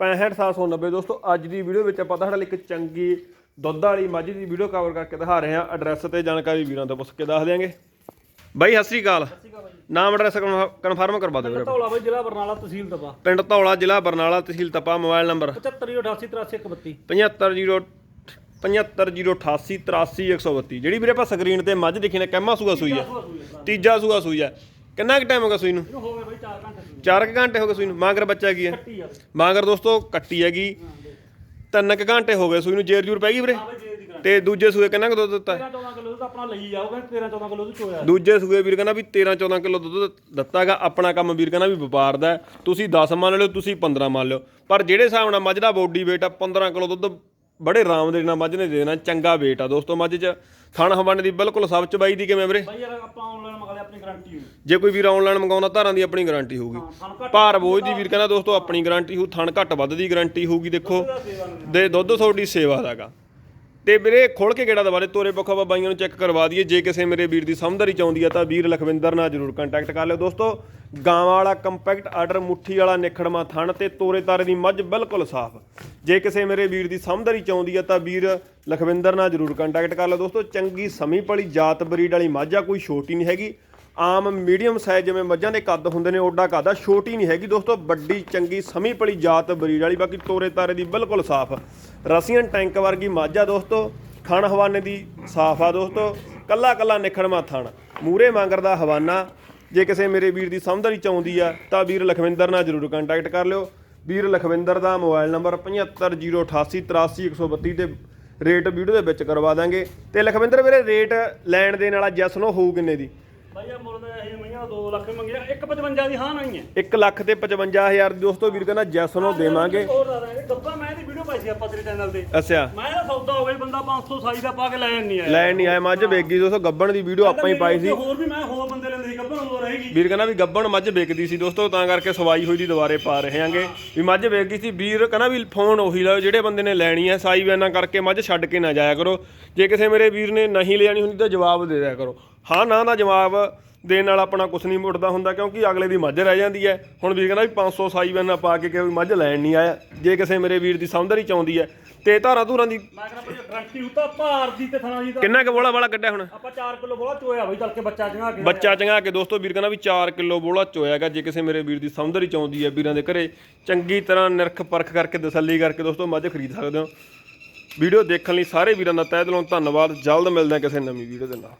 65790 ਦੋਸਤੋ ਅੱਜ ਦੀ ਵੀਡੀਓ ਵਿੱਚ ਆਪਾਂ ਤੁਹਾਡੇ ਲਈ ਇੱਕ ਚੰਗੀ ਦੁੱਧ ਵਾਲੀ ਮੱਝ ਦੀ ਵੀਡੀਓ ਕਵਰ ਕਰਕੇ ਦਿਖਾ ਰਹੇ ਹਾਂ। ਐਡਰੈਸ ਤੇ ਜਾਣਕਾਰੀ ਵੀਰਾਂ ਤੋਂ ਪੁੱਛ ਕੇ ਦੱਸ ਦਿਆਂਗੇ। ਬਾਈ ਸਤਿ ਸ੍ਰੀ ਅਕਾਲ। ਨਾਮ ਐਡਰੈਸ ਕਨਫਰਮ ਕਰਵਾ ਦਿਓ ਵੀਰੇ ਧੌਲਾ ਬਾਈ ਜ਼ਿਲ੍ਹਾ ਬਰਨਾਲਾ ਤਹਿਸੀਲ ਦਬਾ ਪਿੰਡ ਧੌਲਾ ਜ਼ਿਲ੍ਹਾ ਬਰਨਾਲਾ ਤਹਿਸੀਲ ਤਪਾ ਮੋਬਾਈਲ ਨੰਬਰ 7588833132 750 75088833132 ਜਿਹੜੀ ਵੀਰੇ ਆਪਾਂ ਸਕਰੀਨ ਤੇ ਮੱਝ ਦੇਖੀ ਨੇ ਕਹਿਮਾ ਸੂਆ ਸੂਈ ਆ। ਤੀਜਾ ਸੂਆ ਸੂਈ ਆ। ਕਿੰਨਾ ਕੁ ਟਾਈਮ ਹੋ ਗਿਆ ਸੂਈ ਨੂੰ? ਇਹਨੂੰ ਹੋ ਬਾਈ 4 ਘੰਟੇ ਸੂਈ 4 ਘੰਟੇ ਹੋ ਗਏ ਸੂਈ ਨੂੰ। ਮਾਂਗਰ ਬੱਚਾ ਕੀ ਹੈ? ਕੱਟੀ ਆ ਮਾਂਗਰ ਦੋਸਤੋ ਕੱਟੀ ਹੈਗੀ। ਤਿੰਨ ਕੁ ਘੰਟੇ ਹੋ ਗਏ ਸੂਈ ਨੂੰ। ਜੇਰ ਜੂਰ ਪੈ ਗਈ ਵੀਰੇ? ਬਾਈ ਜੇ ਦੀ ਗਰੰਟੀ ਤੇ ਦੂਜੇ ਸੂਏ ਕਿੰਨਾ ਕੁ ਦੁੱਧ ਦਿੱਤਾ? 13 14 ਕਿਲੋ ਤਾਂ ਆਪਣਾ ਲਈ ਜਾਓਗੇ 13 14 ਕਿਲੋ ਤੋਂ ਚੋਇਆ। ਦੂਜੇ ਸੂਏ ਵੀਰ ਕਹਿੰਦਾ ਵੀ 13 14 ਕਿਲੋ ਦੁੱਧ ਦਿੱਤਾਗਾ। ਆਪਣਾ ਕੰਮ ਵੀਰ ਕਹਿੰਦਾ ਵੀ ਵਪਾਰ ਦਾ ਹੈ। ਤੁਸੀਂ 10 ਮੰਨ ਲਿਓ ਤੁਸੀਂ 15 ਮੰਨ ਲਿਓ। ਪਰ ਜਿਹੜੇ ਹਿਸਾਬ ਨਾਲ ਮੱਝ ਦਾ ਬੋਡੀ weight ਆ 15 ਕਿਲੋ ਦੁੱਧ ਬੜੇ ਆਰਾਮ ਦੇ ਨਾਲ ਮੱਝ ਨੇ ਦੇ ਦੇਣਾ ਚੰਗਾ weight ਆ ਦੋਸਤੋ ਮੱਝ 'ਚ। ਥਣ ਹਵਨ ਦੀ ਬਿਲਕੁਲ ਸਭ ਚ ਬਾਈ ਦੀ ਕਿਵੇਂ ਵੀਰੇ? ਬਾਈ ਯਾਰ ਆਪਾਂ ਆਨਲਾਈਨ ਮੰਗਾ ਲਿਆ ਆਪਣੀ ਗਾਰੰਟੀ ਹੋਈ ਜੇ ਕੋਈ ਵੀਰ ਆਨਲਾਈਨ ਮੰਗਾਉਂਦਾ ਧਾਰਾਂ ਦੀ ਆਪਣੀ ਗਾਰੰਟੀ ਹੋਊਗੀ। ਘੱਟ ਭਾਰ ਬੋਝ ਦੀ ਵੀਰ ਕਹਿੰਦਾ ਦੋਸਤੋ ਆਪਣੀ ਗਾਰੰਟੀ ਹੋਊ ਥਣ ਘੱਟ ਵੱਧ ਦੀ ਗਾਰੰਟੀ ਹੋਊਗੀ ਦੇਖੋ। ਦੇ ਦੁੱਧ ਤੁਹਾਡੀ ਸੇਵਾ ਦਾਗਾ ਤੇ ਵੀਰੇ ਖੋਲ ਕੇ ਕਿਹੜਾ ਦਵਾਰੇ ਤੋਰੇ ਪੱਖਾ ਆਪਾਂ ਬਾਈਆਂ ਨੂੰ ਚੈੱਕ ਕਰਵਾ ਦਈਏ। ਜੇ ਕਿਸੇ ਮੇਰੇ ਵੀਰ ਦੀ ਸਮਝਦਾਰੀ ਚਾਹੁੰਦੀ ਆ ਤਾਂ ਵੀਰ ਲਖਵਿੰਦਰ ਨਾਲ ਜਰੂਰ ਕੰਟੈਕਟ ਕਰ ਲਿਓ। ਦੋਸਤੋ ਗਾਂ ਵਾਲਾ ਕੰਪੈਕਟ ਆਰਡਰ ਮੁੱਠੀ ਵਾਲਾ ਨਿਖੜਮਾ ਥਣ ਤੇ ਤੋਰੇ ਤਾਰੇ ਦੀ ਮੱਝ ਬਿਲਕੁਲ ਸਾਫ਼। ਜੇ ਕਿਸੇ ਮੇਰੇ ਵੀਰ ਦੀ ਸਮਝਦਾਰੀ ਚਾਹੁੰਦੀ ਆ ਤਾਂ ਵੀਰ ਲਖਵਿੰਦਰ ਨਾਲ ਜਰੂਰ ਕੰਟੈਕਟ ਕਰ ਲਿਓ। ਦੋਸਤੋ, ਚੰਗੀ ਸਮੀ ਪਲੀ ਜਾਤ ਬਰੀਡ ਵਾਲੀ ਮੱਝ ਆ, ਕੋਈ ਛੋਟੀ ਨਹੀਂ ਹੈਗੀ। ਆਮ ਮੀਡੀਅਮ ਸਾਈਜ਼ ਜਿਵੇਂ ਮੱਝਾਂ ਦੇ ਕੱਦ ਹੁੰਦੇ ਨੇ, ਓਡਾ ਕੱਦ ਆ, ਛੋਟੀ ਨਹੀਂ ਹੈਗੀ ਦੋਸਤੋ, ਵੱਡੀ, ਚੰਗੀ, ਸਮੀ ਪਲੀ ਜਾਤ ਬਰੀਡ ਵਾਲੀ, ਬਾਕੀ ਤੋਰੇ ਤਾਰੇ ਦੀ ਬਿਲਕੁਲ ਸਾਫ਼। ਰਸੀਅਨ ਟੈਂਕ ਵਰਗੀ ਮੱਝ ਆ ਦੋਸਤੋ, ਖਾਣ ਹਵਾਨੇ ਦੀ ਸਾਫ਼ ਆ ਦੋਸਤੋ, ਕੱਲਾ ਕੱਲਾ ਨਿਖੜਮਾ ਥਣ ਮੂਰੇ ਮੰਗਰ ਦਾ ਹਵਾਨਾ, ਜੇ ਕਿਸੇ ਮੇਰੇ ਵੀਰ ਦੀ ਸਮਝਦਾਰੀ ਆਉਂਦੀ ਆ, ਤਾਂ ਵੀਰ ਲਖਵਿੰਦਰ ਨਾਲ ਜਰੂਰ ਕੰਟੈਕਟ ਕਰ ਲਿਓ। ਵੀਰ ਲਖਵਿੰਦਰ ਦਾ ਮੋਬਾਈਲ ਨੰਬਰ 7508883132 ਤੇ ਰੇਟ ਵੀਡੀਓ ਦੇ ਵਿੱਚ ਕਰਵਾ ਦਾਂਗੇ। ਤੇ ਲਖਵਿੰਦਰ ਵੀਰੇ, ਰੇਟ ਲੈਣ ਦੇਣ ਵਾਲਾ ਜੈਸ ਨੋ ਹੋਊ ਕਿੰਨੇ ਦੀ? ਬਾਈ ਆ ਮੁੱਲ ਦਾ ਇਹ ਮਈਆਂ 2 ਲੱਖ ਮੰਗਿਆ 155 ਦੀ ਹਾਂ ਨਹੀਂ ਹੈ। 1 ਲੱਖ ਤੇ 55000 ਦੀ ਦੋਸਤੋ ਵੀਰ ਕਹਿੰਦਾ ਜੈਸ ਨੋ ਦੇਵਾਂਗੇ। ਹੋਰ ਦਾ ਦਾਂਗੇ ਗੱਬਾ ਮੈਂ ਦੀ ਵੀਡੀਓ ਪਾਈ ਸੀ ਆਪਾਂ ਤੇਰੇ ਚੈਨਲ ਤੇ। ਅੱਛਾ। ਮੈਂ ਤਾਂ ਸੌਦਾ ਹੋ ਗਿਆ ਬੰਦਾ 500 ਸਾਈ ਦਾ ਪਾ ਕੇ ਲੈਣ ਨਹੀਂ ਆਇਆ। ਲੈਣ ਨਹੀਂ ਆਇਆ ਮੱਝ ਵੇਗੀ ਦੋਸਤੋ ਗੱਬਣ ਦੀ ਵੀਡੀਓ ਆਪਾਂ ਹੀ ਪਾਈ ਸੀ। ਹੋਰ ਵੀ ਮੈਂ ਹੋਰ ਬੰਦੇ ਲੈਂਦੇ ਸੀ ਗੱਬਾ ਹੋ ਰਹੇਗੀ ਵੀਰ ਕਹਿੰਦਾ ਵੀ ਗੱਬਣ ਮੱਝ ਵੇਚਦੀ ਸੀ ਦੋਸਤੋ ਤਾਂ ਕਰਕੇ ਸਵਾਈ ਹੋਈ ਦੀ ਦੁਬਾਰੇ ਪਾ ਰਹੇ ਆਂਗੇ ਵੀ ਮੱਝ ਵੇਚ ਗਈ ਸੀ ਵੀਰ ਕਹਿੰਦਾ ਵੀ ਫੋਨ ਉਹੀ ਲਾਓ ਜਿਹੜੇ ਬੰਦੇ ਨੇ ਲੈਣੀ ਹੈ ਸਾਈ ਵੈਨਾ ਕਰਕੇ ਮੱਝ ਛੱਡ ਕੇ ਨਾ ਜਾਇਆ ਕਰੋ। ਜੇ ਕਿਸੇ ਮੇਰੇ ਵੀਰ ਨੇ ਨਹੀਂ ਲੈਣੀ ਹੁੰਦੀ ਤਾਂ ਜਵਾਬ ਦੇ ਦਿਆ ਕਰੋ। ਹਾਂ ਨਾ ਦਾ ਜਵਾਬ ਦੇਣ ਨਾਲ ਆਪਣਾ ਕੁਛ ਨਹੀਂ ਮੁੜਦਾ ਹੁੰਦਾ ਕਿਉਂਕਿ ਅਗਲੇ ਦੀ ਮੱਝ ਰਹਿ ਜਾਂਦੀ ਹੈ। ਹੁਣ ਵੀਰ ਕਹਿੰਦਾ ਵੀ 500 ਸਾਈ ਵੈਨਾ ਪਾ ਕੇ ਕੋਈ ਮੱਝ ਲੈਣ ਨਹੀਂ ਆਇਆ। ਜੇ ਕਿਸੇ ਮੇਰੇ ਵੀਰ ਦੀ ਸਮਝਦਾਰੀ ਚਾਹੁੰਦੀ ਹੈ। ਤੇ ਧਾਰਾਂ ਧੂਰਾਂ ਦੀ ਮੈਂ ਕਹਿੰਦਾ ਭਾਈ ਗਰੰਟੀ ਉਤਾ ਭਾਰ ਦੀ ਤੇ ਥਣਾ ਦੀ ਤਾਂ ਕਿੰਨਾ ਕੁ ਬੋਲਾ ਵਾਲਾ ਕੱਢਿਆ ਹੁਣ? ਆਪਾਂ 4 ਕਿਲੋ ਬੋਲਾ ਚੋਇਆ ਬਈ ਚੱਲ ਕੇ ਬੱਚਾ ਚੰਗਾ ਕੇ। ਬੱਚਾ ਚੰਗਾ ਕੇ ਦੋਸਤੋ ਵੀਰ ਕਹਿੰਦਾ ਵੀ 4 ਕਿਲੋ ਬੋਲਾ ਚੋਇਆਗਾ ਜੇ ਕਿਸੇ ਮੇਰੇ ਵੀਰ ਦੀ ਸਮਝਦਾਰੀ ਚਾਹੁੰਦੀ ਹੈ ਵੀਰਾਂ ਦੇ ਘਰੇ। ਚੰਗੀ ਤਰ੍ਹਾਂ ਨਿਰਖ ਪਰਖ ਕਰਕੇ ਤਸੱਲੀ ਕਰਕੇ ਦੋਸਤੋ ਮੱਝ ਖਰੀਦ ਸਕਦੇ ਹੋ। ਵੀਡੀਓ ਦੇਖਣ ਲਈ ਸਾਰੇ ਵੀਰਾਂ ਦਾ ਤਹਿ ਦਿਲੋਂ ਧੰਨਵਾਦ। ਜਲਦ ਮਿਲਦੇ ਹਾਂ ਕਿਸੇ ਨਵੀਂ ਵੀਡੀਓ ਦੇ ਨਾਲ।